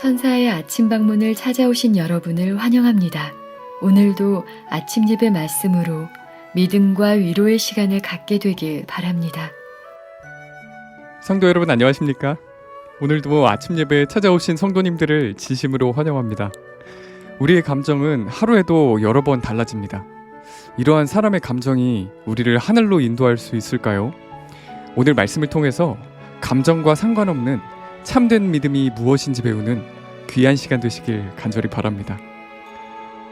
천사의 아침 방문을 찾아오신 여러분을 환영합니다. 오늘도 아침 예배 말씀으로 믿음과 위로의 시간을 갖게 되길 바랍니다. 성도 여러분 안녕하십니까? 오늘도 아침 예배에 찾아오신 성도님들을 진심으로 환영합니다. 우리의 감정은 하루에도 여러 번 달라집니다. 이러한 사람의 감정이 우리를 하늘로 인도할 수 있을까요? 오늘 말씀을 통해서 감정과 상관없는 참된 믿음이 무엇인지 배우는 귀한 시간 되시길 간절히 바랍니다.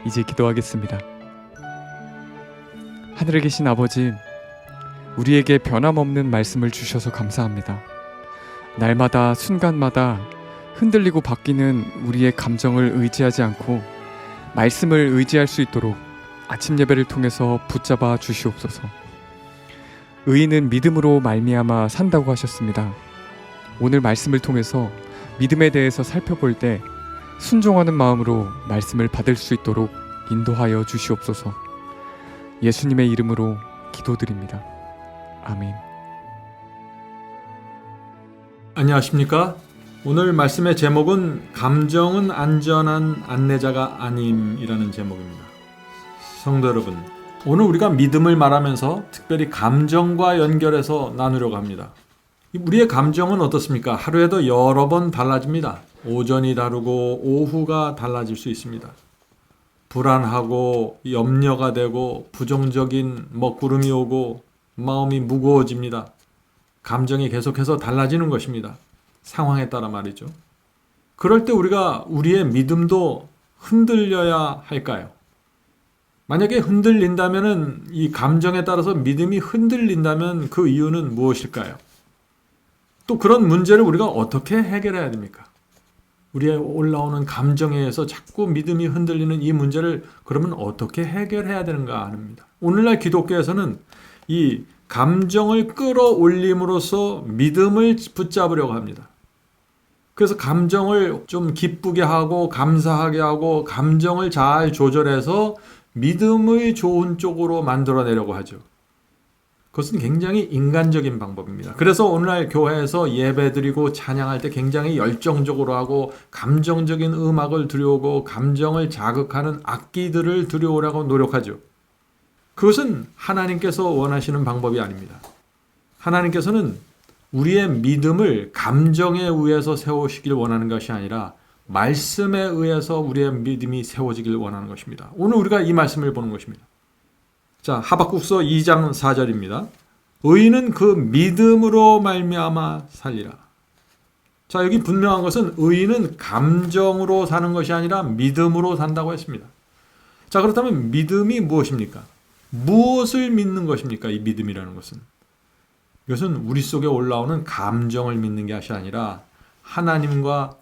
이제 기도하겠습니다. 하늘에 계신 아버지, 우리에게 변함없는 말씀을 주셔서 감사합니다. 날마다 순간마다 흔들리고 바뀌는 우리의 감정을 의지하지 않고 말씀을 의지할 수 있도록 아침 예배를 통해서 붙잡아 주시옵소서. 의인은 믿음으로 말미암아 산다고 하셨습니다. 오늘 말씀을 통해서 믿음에 대해서 살펴볼 때 순종하는 마음으로 말씀을 받을 수 있도록 인도하여 주시옵소서. 예수님의 이름으로 기도드립니다. 아멘. 안녕하십니까? 오늘 말씀의 제목은 감정은 안전한 안내자가 아님이라는 제목입니다. 성도 여러분, 오늘 우리가 믿음을 말하면서 특별히 감정과 연결해서 나누려고 합니다. 우리의 감정은 어떻습니까? 하루에도 여러 번 달라집니다. 오전이 다르고 오후가 달라질 수 있습니다. 불안하고 염려가 되고 부정적인 먹구름이 오고 마음이 무거워집니다. 감정이 계속해서 달라지는 것입니다. 상황에 따라 말이죠. 그럴 때 우리가 우리의 믿음도 흔들려야 할까요? 만약에 흔들린다면은 이 감정에 따라서 믿음이 흔들린다면 그 이유는 무엇일까요? 또 그런 문제를 우리가 어떻게 해결해야 됩니까? 우리의 올라오는 감정에 의해서 자꾸 믿음이 흔들리는 이 문제를 그러면 어떻게 해결해야 되는가 합니다. 오늘날 기독교에서는 이 감정을 끌어올림으로써 믿음을 붙잡으려고 합니다. 그래서 감정을 좀 기쁘게 하고 감사하게 하고 감정을 잘 조절해서 믿음의 좋은 쪽으로 만들어내려고 하죠. 그것은 굉장히 인간적인 방법입니다. 그래서 오늘날 교회에서 예배드리고 찬양할 때 굉장히 열정적으로 하고 감정적인 음악을 들여오고 감정을 자극하는 악기들을 들여오라고 노력하죠. 그것은 하나님께서 원하시는 방법이 아닙니다. 하나님께서는 우리의 믿음을 감정에 의해서 세우시길 원하는 것이 아니라 말씀에 의해서 우리의 믿음이 세워지길 원하는 것입니다. 오늘 우리가 이 말씀을 보는 것입니다. 자, 하박국서 2장 4절입니다. 의인은 그 믿음으로 말미암아 살리라. 자, 여기 분명한 것은 의인은 감정으로 사는 것이 아니라 믿음으로 산다고 했습니다. 자, 그렇다면 믿음이 무엇입니까? 무엇을 믿는 것입니까? 이 믿음이라는 것은. 이것은 우리 속에 올라오는 감정을 믿는 것이 아니라 하나님과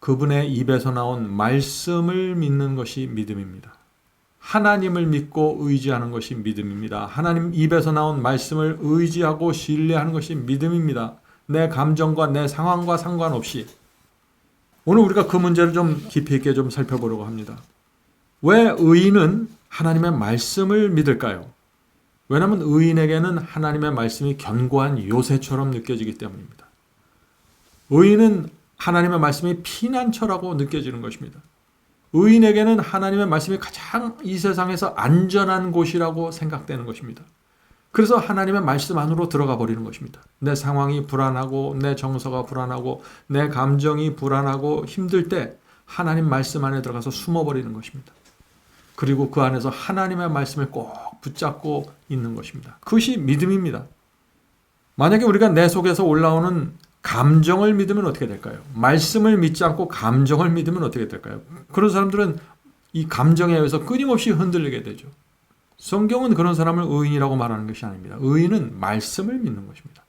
그분의 입에서 나온 말씀을 믿는 것이 믿음입니다. 하나님을 믿고 의지하는 것이 믿음입니다. 하나님 입에서 나온 말씀을 의지하고 신뢰하는 것이 믿음입니다. 내 감정과 내 상황과 상관없이. 오늘 우리가 그 문제를 좀 깊이 있게 좀 살펴보려고 합니다. 왜 의인은 하나님의 말씀을 믿을까요? 왜냐하면 의인에게는 하나님의 말씀이 견고한 요새처럼 느껴지기 때문입니다. 의인은 하나님의 말씀이 피난처라고 느껴지는 것입니다. 의인에게는 하나님의 말씀이 가장 이 세상에서 안전한 곳이라고 생각되는 것입니다. 그래서 하나님의 말씀 안으로 들어가 버리는 것입니다. 내 상황이 불안하고 내 정서가 불안하고 내 감정이 불안하고 힘들 때 하나님 말씀 안에 들어가서 숨어 버리는 것입니다. 그리고 그 안에서 하나님의 말씀을 꼭 붙잡고 있는 것입니다. 그것이 믿음입니다. 만약에 우리가 내 속에서 올라오는 감정을 믿으면 어떻게 될까요? 말씀을 믿지 않고 감정을 믿으면 어떻게 될까요? 그런 사람들은 이 감정에 의해서 끊임없이 흔들리게 되죠. 성경은 그런 사람을 의인이라고 말하는 것이 아닙니다. 의인은 말씀을 믿는 것입니다.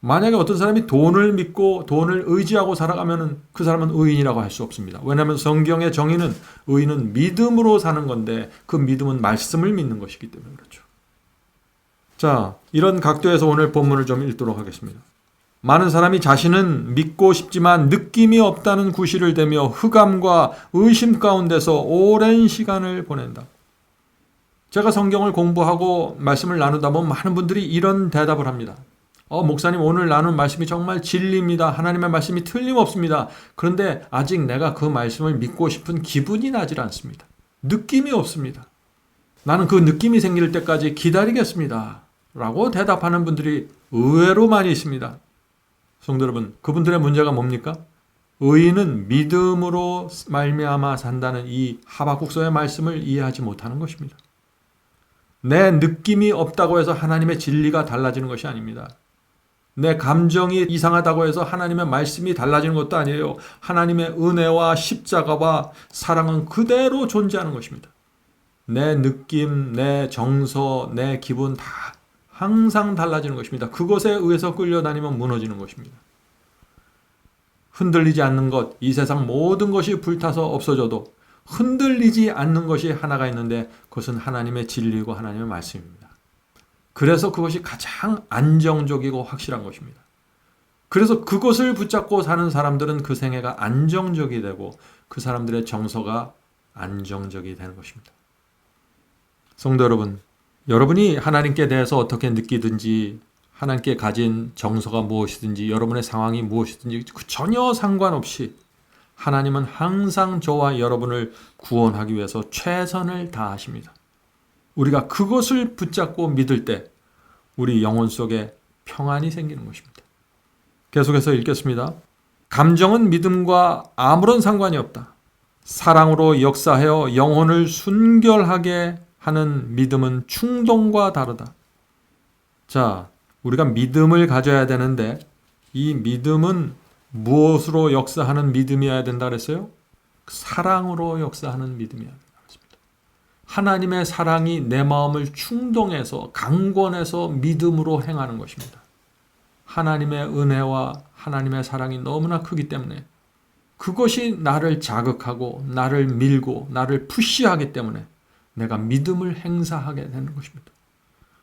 만약에 어떤 사람이 돈을 믿고 돈을 의지하고 살아가면 그 사람은 의인이라고 할 수 없습니다. 왜냐하면 성경의 정의는 의인은 믿음으로 사는 건데 그 믿음은 말씀을 믿는 것이기 때문에 그렇죠. 자, 이런 각도에서 오늘 본문을 좀 읽도록 하겠습니다. 많은 사람이 자신은 믿고 싶지만 느낌이 없다는 구실을 대며 흑암과 의심 가운데서 오랜 시간을 보낸다. 제가 성경을 공부하고 말씀을 나누다 보면 많은 분들이 이런 대답을 합니다. 어, 목사님 오늘 나눈 말씀이 정말 진리입니다. 하나님의 말씀이 틀림없습니다. 그런데 아직 내가 그 말씀을 믿고 싶은 기분이 나질 않습니다. 느낌이 없습니다. 나는 그 느낌이 생길 때까지 기다리겠습니다. 라고 대답하는 분들이 의외로 많이 있습니다. 성도 여러분, 그분들의 문제가 뭡니까? 의인은 믿음으로 말미암아 산다는 이 하박국서의 말씀을 이해하지 못하는 것입니다. 내 느낌이 없다고 해서 하나님의 진리가 달라지는 것이 아닙니다. 내 감정이 이상하다고 해서 하나님의 말씀이 달라지는 것도 아니에요. 하나님의 은혜와 십자가와 사랑은 그대로 존재하는 것입니다. 내 느낌, 내 정서, 내 기분 다 항상 달라지는 것입니다. 그것에 의해서 끌려다니면 무너지는 것입니다. 흔들리지 않는 것, 이 세상 모든 것이 불타서 없어져도 흔들리지 않는 것이 하나가 있는데 그것은 하나님의 진리고 하나님의 말씀입니다. 그래서 그것이 가장 안정적이고 확실한 것입니다. 그래서 그것을 붙잡고 사는 사람들은 그 생애가 안정적이 되고 그 사람들의 정서가 안정적이 되는 것입니다. 성도 여러분, 여러분이 하나님께 대해서 어떻게 느끼든지 하나님께 가진 정서가 무엇이든지 여러분의 상황이 무엇이든지 그 전혀 상관없이 하나님은 항상 저와 여러분을 구원하기 위해서 최선을 다하십니다. 우리가 그것을 붙잡고 믿을 때 우리 영혼 속에 평안이 생기는 것입니다. 계속해서 읽겠습니다. 감정은 믿음과 아무런 상관이 없다. 사랑으로 역사하여 영혼을 순결하게 하는 믿음은 충동과 다르다. 자, 우리가 믿음을 가져야 되는데 이 믿음은 무엇으로 역사하는 믿음이어야 된다 그랬어요? 사랑으로 역사하는 그랬습니다. 하나님의 사랑이 내 마음을 충동해서 강권해서 믿음으로 행하는 것입니다. 하나님의 은혜와 하나님의 사랑이 너무나 크기 때문에 그것이 나를 자극하고 나를 밀고 나를 푸시하기 때문에 내가 믿음을 행사하게 되는 것입니다.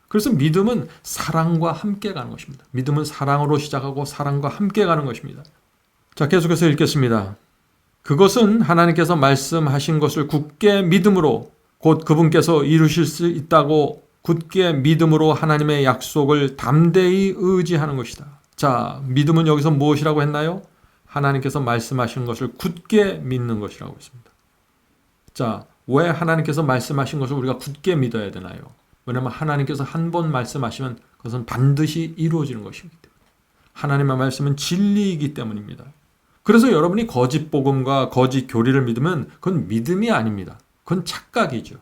그래서 믿음은 사랑과 함께 가는 것입니다. 믿음은 사랑으로 시작하고 사랑과 함께 가는 것입니다. 자, 계속해서 읽겠습니다. 그것은 하나님께서 말씀하신 것을 굳게 믿음으로 곧 그분께서 이루실 수 있다고 굳게 믿음으로 하나님의 약속을 담대히 의지하는 것이다. 자, 믿음은 여기서 무엇이라고 했나요? 하나님께서 말씀하신 것을 굳게 믿는 것이라고 했습니다. 자, 왜 하나님께서 말씀하신 것을 우리가 굳게 믿어야 되나요? 왜냐하면 하나님께서 한 번 말씀하시면 그것은 반드시 이루어지는 것이기 때문에 하나님의 말씀은 진리이기 때문입니다. 그래서 여러분이 거짓 복음과 거짓 교리를 믿으면 그건 믿음이 아닙니다. 그건 착각이죠.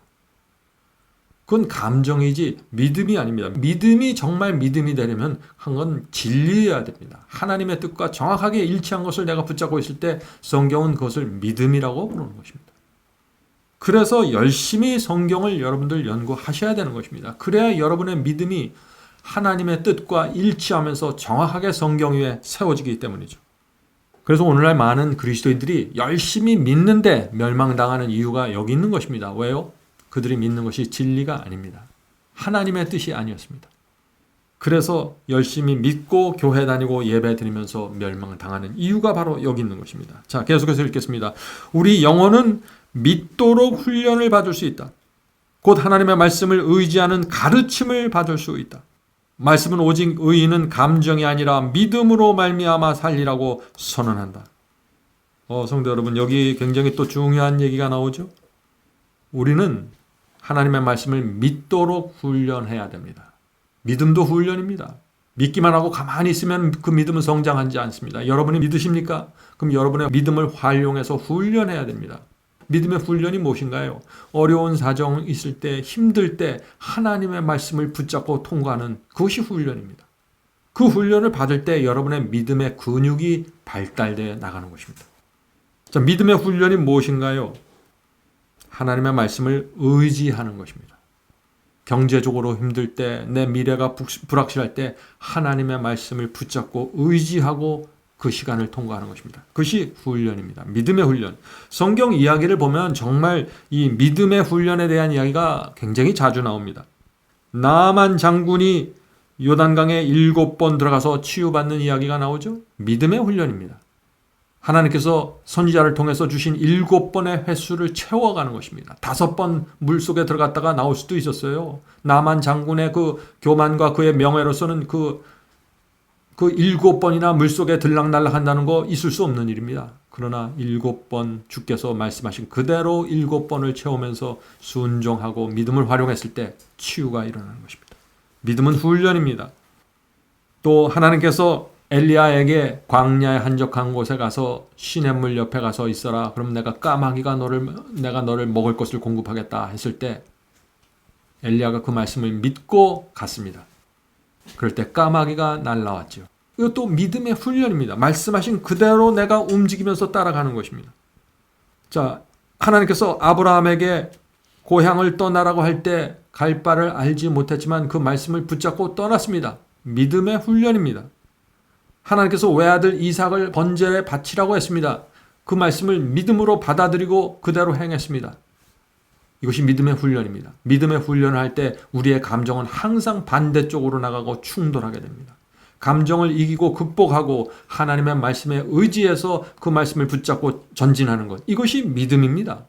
그건 감정이지 믿음이 아닙니다. 믿음이 정말 믿음이 되려면 한 건 진리여야 됩니다. 하나님의 뜻과 정확하게 일치한 것을 내가 붙잡고 있을 때 성경은 그것을 믿음이라고 부르는 것입니다. 그래서 열심히 성경을 여러분들 연구하셔야 되는 것입니다. 그래야 여러분의 믿음이 하나님의 뜻과 일치하면서 정확하게 성경 위에 세워지기 때문이죠. 그래서 오늘날 많은 그리스도인들이 열심히 믿는데 멸망당하는 이유가 여기 있는 것입니다. 왜요? 그들이 믿는 것이 진리가 아닙니다. 하나님의 뜻이 아니었습니다. 그래서 열심히 믿고 교회 다니고 예배 드리면서 멸망당하는 이유가 바로 여기 있는 것입니다. 자, 계속해서 읽겠습니다. 우리 영혼은 믿도록 훈련을 받을 수 있다. 곧 하나님의 말씀을 의지하는 가르침을 받을 수 있다. 말씀은 오직 의인은 감정이 아니라 믿음으로 말미암아 살리라고 선언한다. 어, 성도 여러분, 여기 굉장히 또 중요한 얘기가 나오죠. 우리는 하나님의 말씀을 믿도록 훈련해야 됩니다. 믿음도 훈련입니다. 믿기만 하고 가만히 있으면 그 믿음은 성장하지 않습니다. 여러분이 믿으십니까? 그럼 여러분의 믿음을 활용해서 훈련해야 됩니다. 믿음의 훈련이 무엇인가요? 어려운 사정 있을 때, 힘들 때 하나님의 말씀을 붙잡고 통과하는 그것이 훈련입니다. 그 훈련을 받을 때 여러분의 믿음의 근육이 발달되어 나가는 것입니다. 자, 믿음의 훈련이 무엇인가요? 하나님의 말씀을 의지하는 것입니다. 경제적으로 힘들 때, 내 미래가 불확실할 때 하나님의 말씀을 붙잡고 의지하고 그 시간을 통과하는 것입니다. 그것이 훈련입니다. 믿음의 훈련. 성경 이야기를 보면 정말 이 믿음의 훈련에 대한 이야기가 굉장히 자주 나옵니다. 나만 장군이 요단강에 일곱 번 들어가서 치유받는 이야기가 나오죠. 믿음의 훈련입니다. 하나님께서 선지자를 통해서 주신 일곱 번의 횟수를 채워가는 것입니다. 다섯 번 물속에 들어갔다가 나올 수도 있었어요. 나만 장군의 그 교만과 그의 명예로서는 그 그 일곱 번이나 물속에 들락날락 한다는 거 있을 수 없는 일입니다. 그러나 일곱 번 주께서 말씀하신 그대로 일곱 번을 채우면서 순종하고 믿음을 활용했을 때 치유가 일어나는 것입니다. 믿음은 훈련입니다. 또 하나님께서 엘리야에게 광야의 한적한 곳에 가서 시냇물 옆에 가서 있어라. 그럼 내가 까마귀가 너를 내가 너를 먹을 것을 공급하겠다 했을 때 엘리야가 그 말씀을 믿고 갔습니다. 그럴 때 까마귀가 날라왔죠. 이것도 믿음의 훈련입니다. 말씀하신 그대로 내가 움직이면서 따라가는 것입니다. 자, 하나님께서 아브라함에게 고향을 떠나라고 할 때 갈 바를 알지 못했지만 그 말씀을 붙잡고 떠났습니다. 믿음의 훈련입니다. 하나님께서 외아들 이삭을 번제에 바치라고 했습니다. 그 말씀을 믿음으로 받아들이고 그대로 행했습니다. 이것이 믿음의 훈련입니다. 믿음의 훈련을 할 때 우리의 감정은 항상 반대쪽으로 나가고 충돌하게 됩니다. 감정을 이기고 극복하고 하나님의 말씀에 의지해서 그 말씀을 붙잡고 전진하는 것. 이것이 믿음입니다.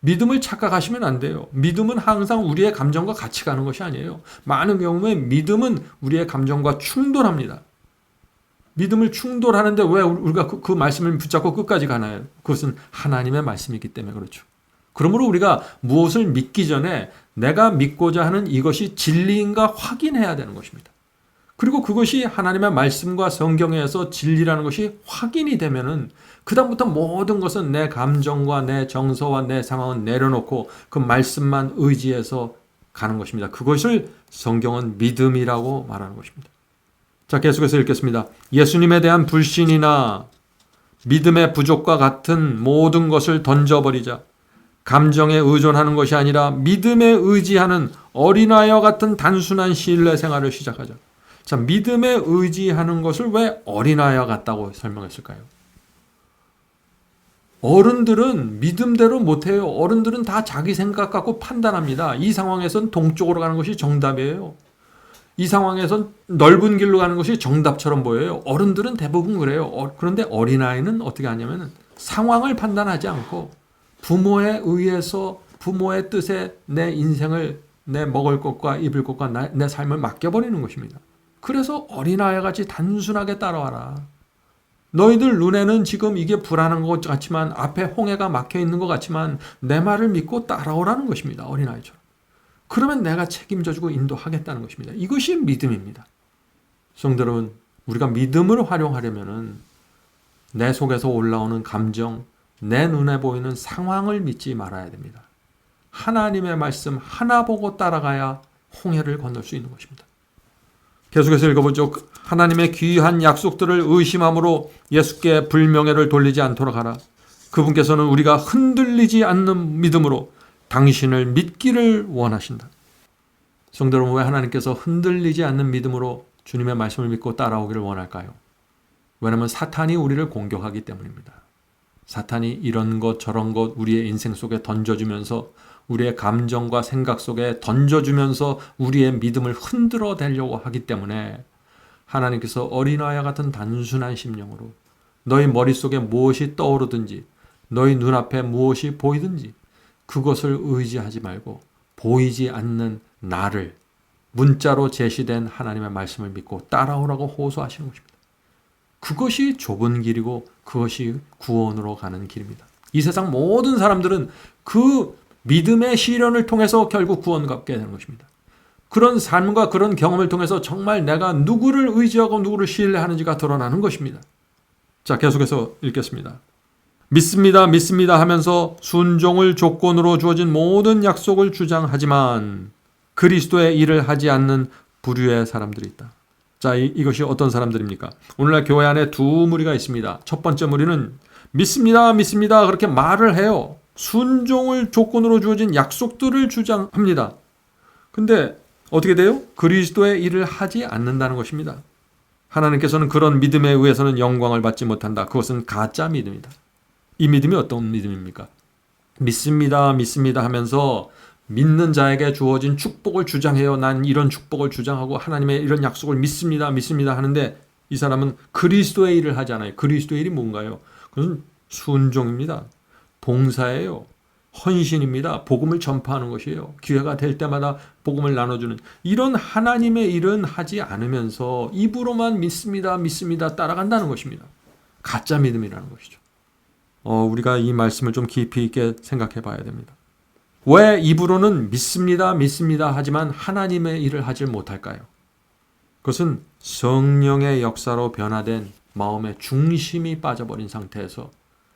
믿음을 착각하시면 안 돼요. 믿음은 항상 우리의 감정과 같이 가는 것이 아니에요. 많은 경우에 믿음은 우리의 감정과 충돌합니다. 믿음을 충돌하는데 왜 우리가 그, 그 말씀을 붙잡고 끝까지 가나요? 그것은 하나님의 말씀이기 때문에 그렇죠. 그러므로 우리가 무엇을 믿기 전에 내가 믿고자 하는 이것이 진리인가 확인해야 되는 것입니다. 그리고 그것이 하나님의 말씀과 성경에서 진리라는 것이 확인이 되면은 그다음부터 모든 것은 내 감정과 내 정서와 내 상황은 내려놓고 그 말씀만 의지해서 가는 것입니다. 그것을 성경은 믿음이라고 말하는 것입니다. 자, 계속해서 읽겠습니다. 예수님에 대한 불신이나 믿음의 부족과 같은 모든 것을 던져버리자. 감정에 의존하는 것이 아니라 믿음에 의지하는 어린아이와 같은 단순한 신뢰 생활을 시작하자. 자, 믿음에 의지하는 것을 왜 어린아이와 같다고 설명했을까요? 어른들은 믿음대로 못해요. 어른들은 다 자기 생각 갖고 판단합니다. 이 상황에선 동쪽으로 가는 것이 정답이에요. 이 상황에선 넓은 길로 가는 것이 정답처럼 보여요. 어른들은 대부분 그래요. 어, 그런데 어린아이는 어떻게 하냐면 상황을 판단하지 않고 부모에 의해서 부모의 뜻에 내 인생을 내 먹을 것과 입을 것과 나, 내 삶을 맡겨버리는 것입니다. 그래서 어린아이 같이 단순하게 따라와라. 너희들 눈에는 지금 이게 불안한 것 같지만 앞에 홍해가 막혀 있는 것 같지만 내 말을 믿고 따라오라는 것입니다. 어린아이처럼. 그러면 내가 책임져주고 인도하겠다는 것입니다. 이것이 믿음입니다. 성도 여러분, 우리가 믿음을 활용하려면은 내 속에서 올라오는 감정, 내 눈에 보이는 상황을 믿지 말아야 됩니다. 하나님의 말씀 하나 보고 따라가야 홍해를 건널 수 있는 것입니다. 계속해서 읽어보죠. 하나님의 귀한 약속들을 의심함으로 예수께 불명예를 돌리지 않도록 하라. 그분께서는 우리가 흔들리지 않는 믿음으로 당신을 믿기를 원하신다. 성도 여러분, 왜 하나님께서 흔들리지 않는 믿음으로 주님의 말씀을 믿고 따라오기를 원할까요? 왜냐하면 사탄이 우리를 공격하기 때문입니다. 사탄이 이런 것 저런 것 우리의 인생 속에 던져주면서 우리의 감정과 생각 속에 던져주면서 우리의 믿음을 흔들어 대려고 하기 때문에 하나님께서 어린아이와 같은 단순한 심령으로 너희 머릿속에 무엇이 떠오르든지 너희 눈앞에 무엇이 보이든지 그것을 의지하지 말고 보이지 않는 나를 문자로 제시된 하나님의 말씀을 믿고 따라오라고 호소하시는 것입니다. 그것이 좁은 길이고 그것이 구원으로 가는 길입니다. 이 세상 모든 사람들은 그 믿음의 시련을 통해서 결국 구원 갖게 되는 것입니다. 그런 삶과 그런 경험을 통해서 정말 내가 누구를 의지하고 누구를 신뢰하는지가 드러나는 것입니다. 자, 계속해서 읽겠습니다. 믿습니다, 믿습니다 하면서 순종을 조건으로 주어진 모든 약속을 주장하지만 그리스도의 일을 하지 않는 부류의 사람들이 있다. 자, 이, 이것이 어떤 사람들입니까? 오늘날 교회 안에 두 무리가 있습니다. 첫 번째 무리는 믿습니다, 믿습니다 그렇게 말을 해요. 순종을 조건으로 주어진 약속들을 주장합니다. 근데 어떻게 돼요? 그리스도의 일을 하지 않는다는 것입니다. 하나님께서는 그런 믿음에 의해서는 영광을 받지 못한다. 그것은 가짜 믿음이다. 이 믿음이 어떤 믿음입니까? 믿습니다, 믿습니다 하면서 믿는 자에게 주어진 축복을 주장해요. 난 이런 축복을 주장하고 하나님의 이런 약속을 믿습니다, 믿습니다 하는데 이 사람은 그리스도의 일을 하지 않아요. 그리스도의 일이 뭔가요? 그것은 순종입니다. 봉사예요. 헌신입니다. 복음을 전파하는 것이에요. 기회가 될 때마다 복음을 나눠주는 이런 하나님의 일은 하지 않으면서 입으로만 믿습니다, 믿습니다 따라간다는 것입니다. 가짜 믿음이라는 것이죠. 어, 우리가 이 말씀을 좀 깊이 있게 생각해 봐야 됩니다. 왜 입으로는 믿습니다, 믿습니다 하지만 하나님의 일을 하질 못할까요? 그것은 성령의 역사로 변화된 마음의 중심이 빠져버린 상태에서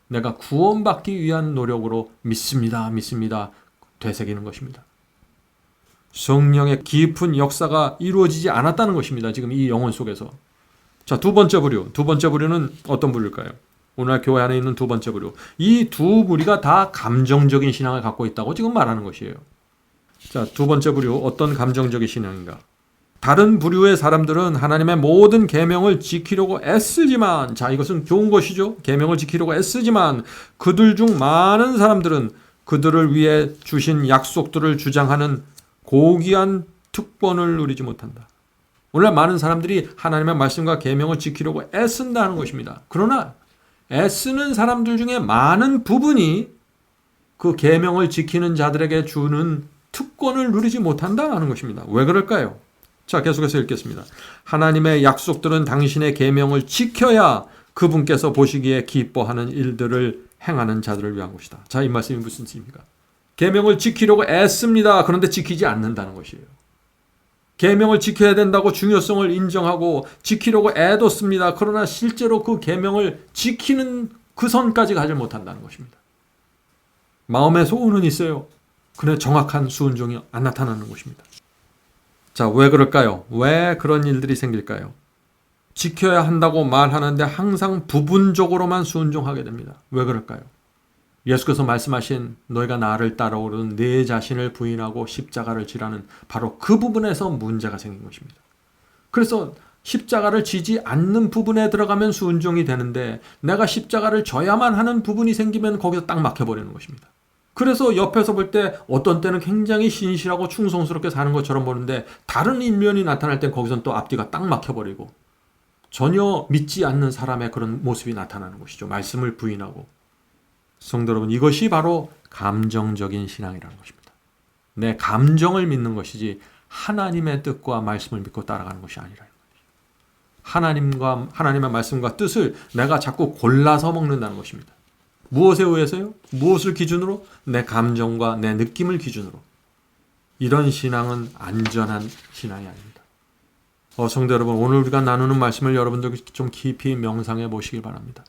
내가 구원받기 위한 노력으로 믿습니다, 믿습니다 되새기는 것입니다. 성령의 깊은 역사가 이루어지지 않았다는 것입니다. 지금 이 영혼 속에서. 자, 두 번째 부류. 두 번째 부류는 어떤 부류일까요? 오늘 교회 안에 있는 두 번째 부류. 이두 부류가 다 감정적인 신앙을 갖고 있다고 지금 말하는 것이에요. 자, 두 번째 부류 어떤 감정적인 신앙인가? 다른 부류의 사람들은 하나님의 모든 계명을 지키려고 애쓰지만 자, 이것은 좋은 것이죠. 계명을 지키려고 애쓰지만 그들 중 많은 사람들은 그들을 위해 주신 약속들을 주장하는 고귀한 특권을 누리지 못한다. 오늘 많은 사람들이 하나님의 말씀과 계명을 지키려고 애쓴다는 것입니다. 그러나 애쓰는 사람들 중에 많은 부분이 그 계명을 지키는 자들에게 주는 특권을 누리지 못한다는 것입니다. 왜 그럴까요? 자, 계속해서 읽겠습니다. 하나님의 약속들은 당신의 계명을 지켜야 그분께서 보시기에 기뻐하는 일들을 행하는 자들을 위한 것이다. 자, 이 말씀이 무슨 뜻입니까? 계명을 지키려고 애씁니다. 그런데 지키지 않는다는 것이에요. 계명을 지켜야 된다고 중요성을 인정하고 지키려고 애뒀습니다. 그러나 실제로 그 계명을 지키는 그 선까지 가지 못한다는 것입니다. 마음의 소원은 있어요. 그래 정확한 수은종이 안 나타나는 것입니다. 자, 왜 그럴까요? 왜 그런 일들이 생길까요? 지켜야 한다고 말하는데 항상 부분적으로만 순종하게 됩니다. 왜 그럴까요? 예수께서 말씀하신 너희가 나를 따라오는 내 자신을 부인하고 십자가를 지라는 바로 그 부분에서 문제가 생긴 것입니다. 그래서 십자가를 지지 않는 부분에 들어가면 순종이 되는데 내가 십자가를 져야만 하는 부분이 생기면 거기서 딱 막혀버리는 것입니다. 그래서 옆에서 볼 때 어떤 때는 굉장히 신실하고 충성스럽게 사는 것처럼 보는데 다른 인면이 나타날 땐 거기선 또 앞뒤가 딱 막혀버리고 전혀 믿지 않는 사람의 그런 모습이 나타나는 것이죠. 말씀을 부인하고. 성도 여러분, 이것이 바로 감정적인 신앙이라는 것입니다. 내 감정을 믿는 것이지 하나님의 뜻과 말씀을 믿고 따라가는 것이 아니라. 하나님과 하나님의 말씀과 뜻을 내가 자꾸 골라서 먹는다는 것입니다. 무엇에 의해서요? 무엇을 기준으로? 내 감정과 내 느낌을 기준으로. 이런 신앙은 안전한 신앙이 아닙니다. 어, 성도 여러분, 오늘 우리가 나누는 말씀을 여러분들 좀 깊이 명상해 보시길 바랍니다.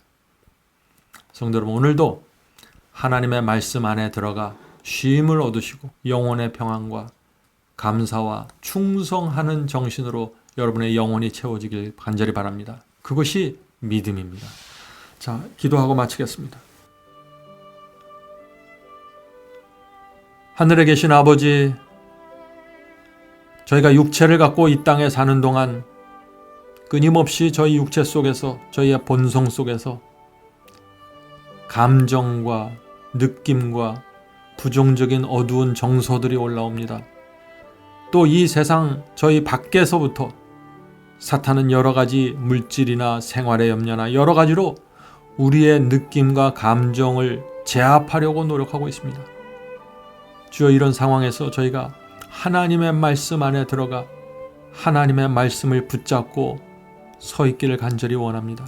성도 여러분, 오늘도 하나님의 말씀 안에 들어가 쉼을 얻으시고 영혼의 평안과 감사와 충성하는 정신으로 여러분의 영혼이 채워지길 간절히 바랍니다. 그것이 믿음입니다. 자, 기도하고 마치겠습니다. 하늘에 계신 아버지, 저희가 육체를 갖고 이 땅에 사는 동안 끊임없이 저희 육체 속에서, 저희의 본성 속에서 감정과 느낌과 부정적인 어두운 정서들이 올라옵니다. 또 이 세상 저희 밖에서부터 사탄은 여러 가지 물질이나 생활의 염려나 여러 가지로 우리의 느낌과 감정을 제압하려고 노력하고 있습니다. 주여 이런 상황에서 저희가 하나님의 말씀 안에 들어가 하나님의 말씀을 붙잡고 서 있기를 간절히 원합니다.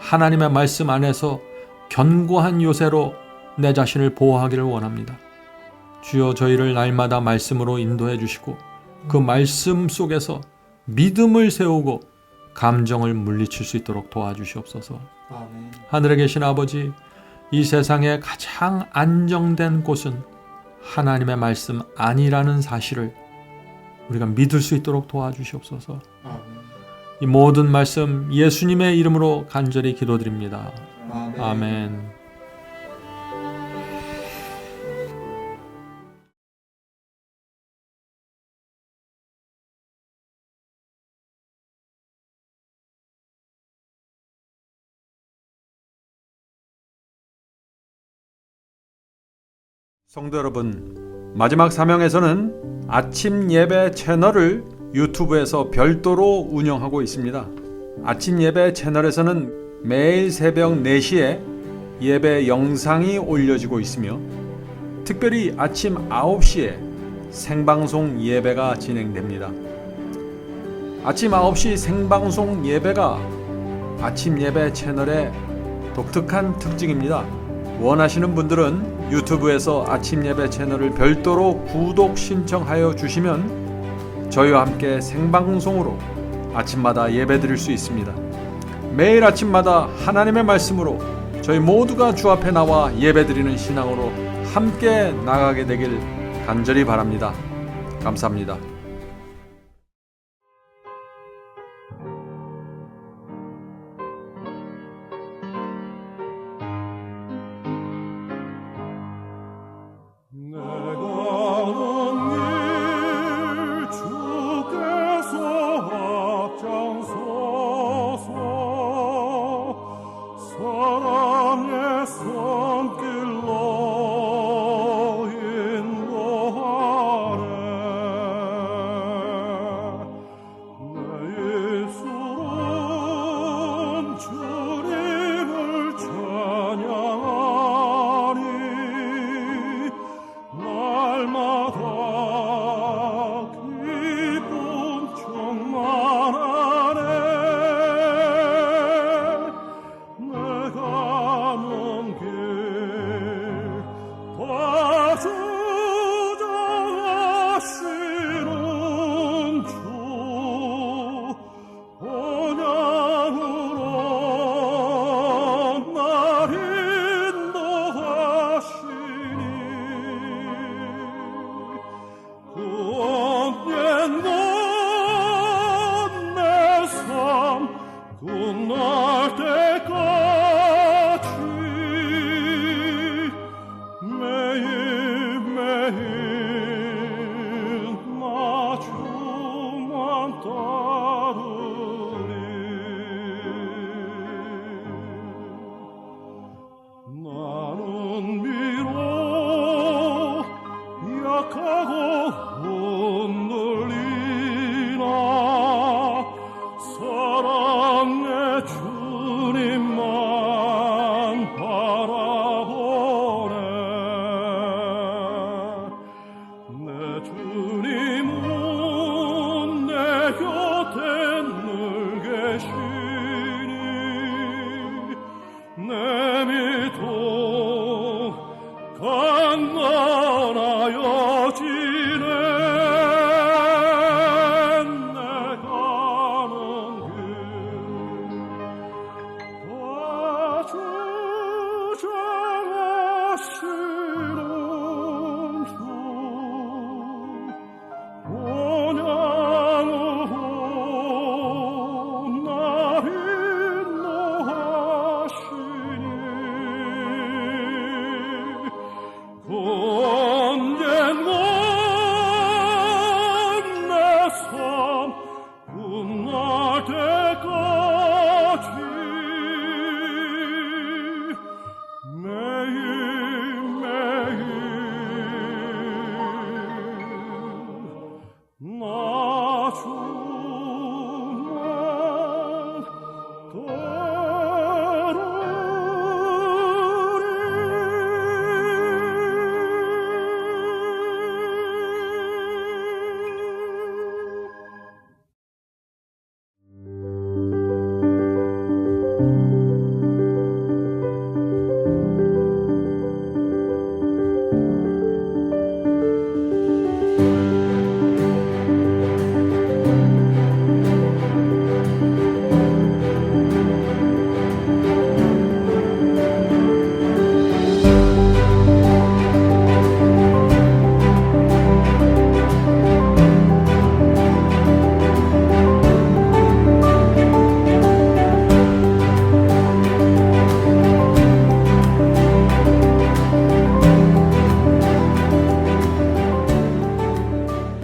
하나님의 말씀 안에서 견고한 요새로 내 자신을 보호하기를 원합니다. 주여 저희를 날마다 말씀으로 인도해 주시고 그 말씀 속에서 믿음을 세우고 감정을 물리칠 수 있도록 도와주시옵소서. 아멘. 하늘에 계신 아버지, 이 세상에 가장 안정된 곳은 하나님의 말씀 아니라는 사실을 우리가 믿을 수 있도록 도와주시옵소서. 아멘. 이 모든 말씀 예수님의 이름으로 간절히 기도드립니다. 아멘. 성도 여러분, 마지막 사명에서는 아침 예배 채널을 유튜브에서 별도로 운영하고 있습니다. 아침 예배 채널에서는 매일 새벽 4시에 예배 영상이 올려지고 있으며 특별히 아침 9시에 생방송 예배가 진행됩니다. 아침 9시 생방송 예배가 아침 예배 채널의 독특한 특징입니다. 원하시는 분들은 유튜브에서 아침 예배 채널을 별도로 구독 신청하여 주시면 저희와 함께 생방송으로 아침마다 예배 드릴 수 있습니다. 매일 아침마다 하나님의 말씀으로 저희 모두가 주 앞에 나와 예배 드리는 신앙으로 함께 나가게 되길 간절히 바랍니다. 감사합니다. 다